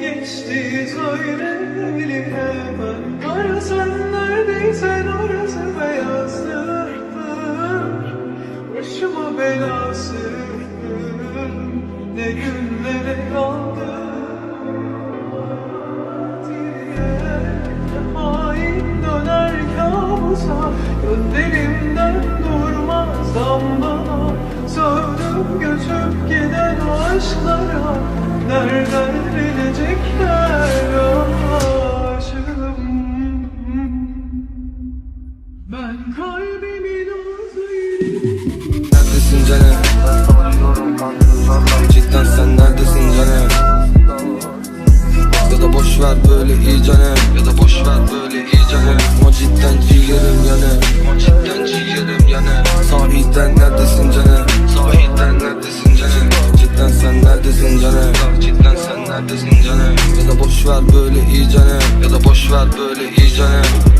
geçti söyle hemen. Ara sen neredeysen orası beyazdır Başıma belası Ne Gözlerimden durmaz bana Sövdüm göçüp giden aşklara Nereden bilecekler aşığım? Ben yerine neredesin canım Cidden sen neredesin canım Ya da boş ver böyle iyi canım Ya da boş ver böyle iyi canım